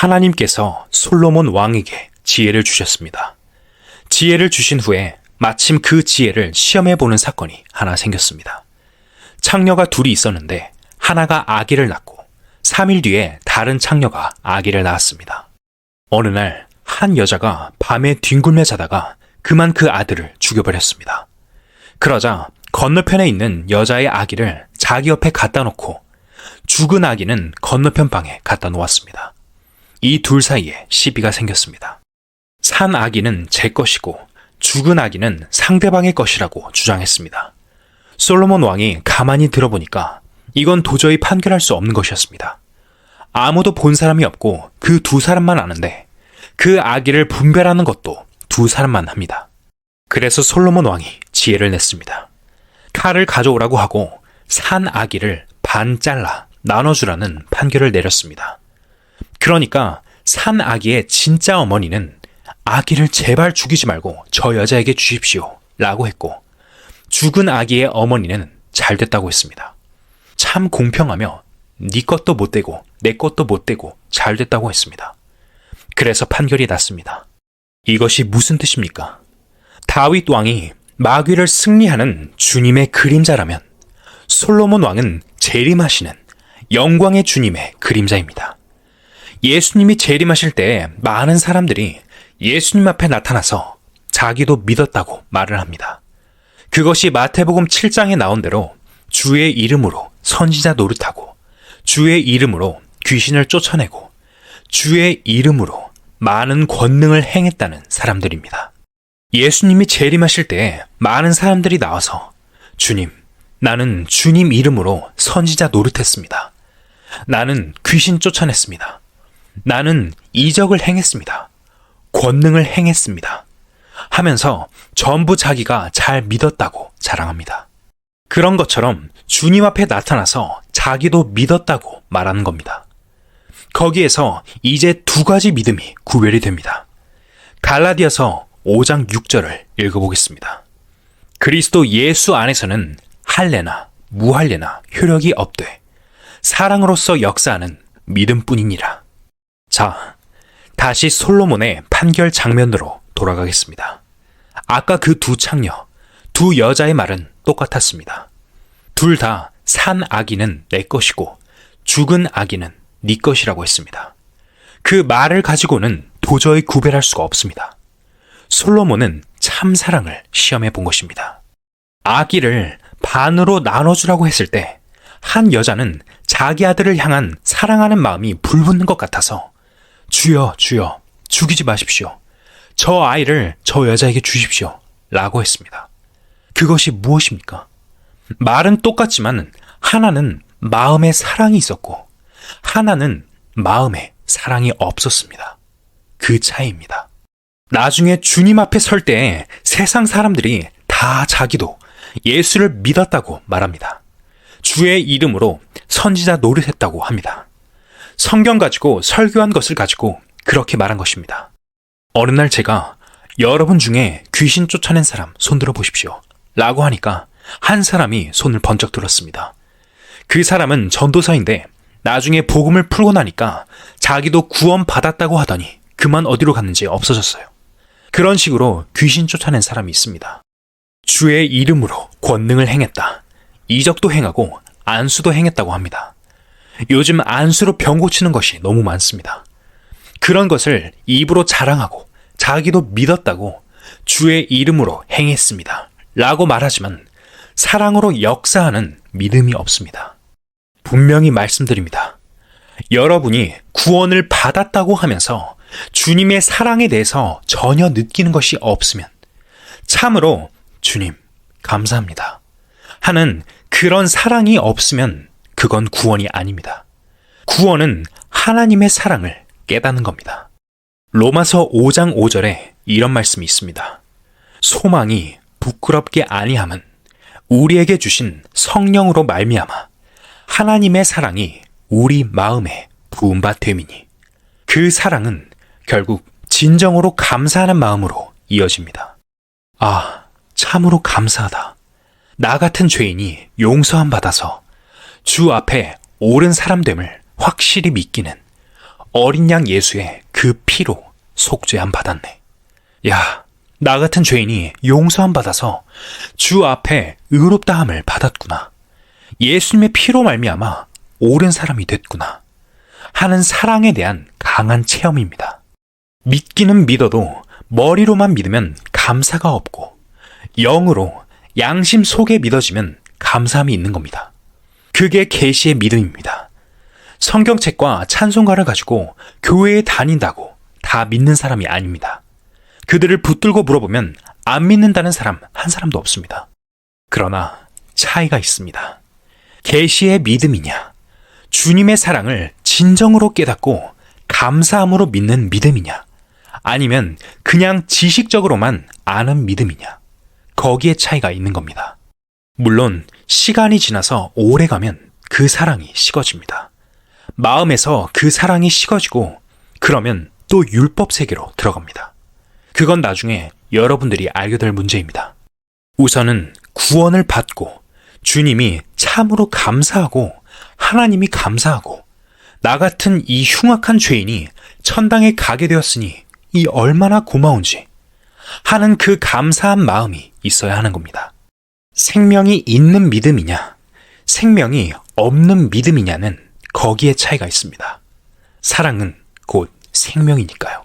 하나님께서 솔로몬 왕에게 지혜를 주셨습니다. 지혜를 주신 후에 마침 그 지혜를 시험해 보는 사건이 하나 생겼습니다. 창녀가 둘이 있었는데 하나가 아기를 낳고 3일 뒤에 다른 창녀가 아기를 낳았습니다. 어느 날 한 여자가 밤에 뒹굴며 자다가 그만 그 아들을 죽여버렸습니다. 그러자 건너편에 있는 여자의 아기를 자기 옆에 갖다 놓고 죽은 아기는 건너편 방에 갖다 놓았습니다. 이 둘 사이에 시비가 생겼습니다. 산 아기는 제 것이고 죽은 아기는 상대방의 것이라고 주장했습니다. 솔로몬 왕이 가만히 들어보니까 이건 도저히 판결할 수 없는 것이었습니다. 아무도 본 사람이 없고 그 두 사람만 아는데 그 아기를 분별하는 것도 두 사람만 합니다. 그래서 솔로몬 왕이 지혜를 냈습니다. 칼을 가져오라고 하고 산 아기를 반 잘라 나눠주라는 판결을 내렸습니다. 그러니까 산 아기의 진짜 어머니는 아기를 제발 죽이지 말고 저 여자에게 주십시오. 라고 했고, 죽은 아기의 어머니는 잘 됐다고 했습니다. 참 공평하며 네 것도 못 되고 내 것도 못 되고 잘 됐다고 했습니다. 그래서 판결이 났습니다. 이것이 무슨 뜻입니까? 다윗 왕이 마귀를 승리하는 주님의 그림자라면 솔로몬 왕은 재림하시는 영광의 주님의 그림자입니다. 예수님이 재림하실 때 많은 사람들이 예수님 앞에 나타나서 자기도 믿었다고 말을 합니다. 그것이 마태복음 7장에 나온 대로 주의 이름으로 선지자 노릇하고 주의 이름으로 귀신을 쫓아내고 주의 이름으로 많은 권능을 행했다는 사람들입니다. 예수님이 재림하실 때 많은 사람들이 나와서 주님, 나는 주님 이름으로 선지자 노릇했습니다. 나는 귀신 쫓아냈습니다. 나는 이적을 행했습니다. 권능을 행했습니다. 하면서 전부 자기가 잘 믿었다고 자랑합니다. 그런 것처럼 주님 앞에 나타나서 자기도 믿었다고 말하는 겁니다. 거기에서 이제 두 가지 믿음이 구별이 됩니다. 갈라디아서 5장 6절을 읽어보겠습니다. 그리스도 예수 안에서는 할례나 무할례나 효력이 없되 사랑으로서 역사하는 믿음뿐이니라. 자, 다시 솔로몬의 판결 장면으로 돌아가겠습니다. 아까 그 두 창녀, 두 여자의 말은 똑같았습니다. 둘 다 산 아기는 내 것이고 죽은 아기는 네 것이라고 했습니다. 그 말을 가지고는 도저히 구별할 수가 없습니다. 솔로몬은 참 사랑을 시험해 본 것입니다. 아기를 반으로 나눠주라고 했을 때 한 여자는 자기 아들을 향한 사랑하는 마음이 불붙는 것 같아서 주여, 주여, 죽이지 마십시오. 저 아이를 저 여자에게 주십시오. 라고 했습니다. 그것이 무엇입니까? 말은 똑같지만 하나는 마음에 사랑이 있었고 하나는 마음에 사랑이 없었습니다. 그 차이입니다. 나중에 주님 앞에 설 때 세상 사람들이 다 자기도 예수를 믿었다고 말합니다. 주의 이름으로 선지자 노릇했다고 합니다. 성경 가지고 설교한 것을 가지고 그렇게 말한 것입니다. 어느 날 제가 여러분 중에 귀신 쫓아낸 사람 손들어 보십시오. 라고 하니까 한 사람이 손을 번쩍 들었습니다. 그 사람은 전도사인데 나중에 복음을 풀고 나니까 자기도 구원 받았다고 하더니 그만 어디로 갔는지 없어졌어요. 그런 식으로 귀신 쫓아낸 사람이 있습니다. 주의 이름으로 권능을 행했다. 이적도 행하고 안수도 행했다고 합니다. 요즘 안수로 병 고치는 것이 너무 많습니다. 그런 것을 입으로 자랑하고 자기도 믿었다고 주의 이름으로 행했습니다. 라고 말하지만 사랑으로 역사하는 믿음이 없습니다. 분명히 말씀드립니다. 여러분이 구원을 받았다고 하면서 주님의 사랑에 대해서 전혀 느끼는 것이 없으면 참으로 주님, 감사합니다. 하는 그런 사랑이 없으면 그건 구원이 아닙니다. 구원은 하나님의 사랑을 깨닫는 겁니다. 로마서 5장 5절에 이런 말씀이 있습니다. 소망이 부끄럽게 아니함은 우리에게 주신 성령으로 말미암아 하나님의 사랑이 우리 마음에 부은 바 됨이니 그 사랑은 결국 진정으로 감사하는 마음으로 이어집니다. 아, 참으로 감사하다. 나 같은 죄인이 용서함 받아서 주 앞에 옳은 사람됨을 확실히 믿기는 어린 양 예수의 그 피로 속죄함 받았네. 야, 나 같은 죄인이 용서함 받아서 주 앞에 의롭다함을 받았구나. 예수님의 피로 말미암아 옳은 사람이 됐구나. 하는 사랑에 대한 강한 체험입니다. 믿기는 믿어도 머리로만 믿으면 감사가 없고 영으로 양심 속에 믿어지면 감사함이 있는 겁니다. 그게 계시의 믿음입니다. 성경책과 찬송가를 가지고 교회에 다닌다고 다 믿는 사람이 아닙니다. 그들을 붙들고 물어보면 안 믿는다는 사람 한 사람도 없습니다. 그러나 차이가 있습니다. 계시의 믿음이냐, 주님의 사랑을 진정으로 깨닫고 감사함으로 믿는 믿음이냐, 아니면 그냥 지식적으로만 아는 믿음이냐, 거기에 차이가 있는 겁니다. 물론 시간이 지나서 오래 가면 그 사랑이 식어집니다. 마음에서 그 사랑이 식어지고 그러면 또 율법 세계로 들어갑니다. 그건 나중에 여러분들이 알게 될 문제입니다. 우선은 구원을 받고 주님이 참으로 감사하고 하나님이 감사하고 나 같은 이 흉악한 죄인이 천당에 가게 되었으니 이 얼마나 고마운지 하는 그 감사한 마음이 있어야 하는 겁니다. 생명이 있는 믿음이냐, 생명이 없는 믿음이냐는 거기에 차이가 있습니다. 사랑은 곧 생명이니까요.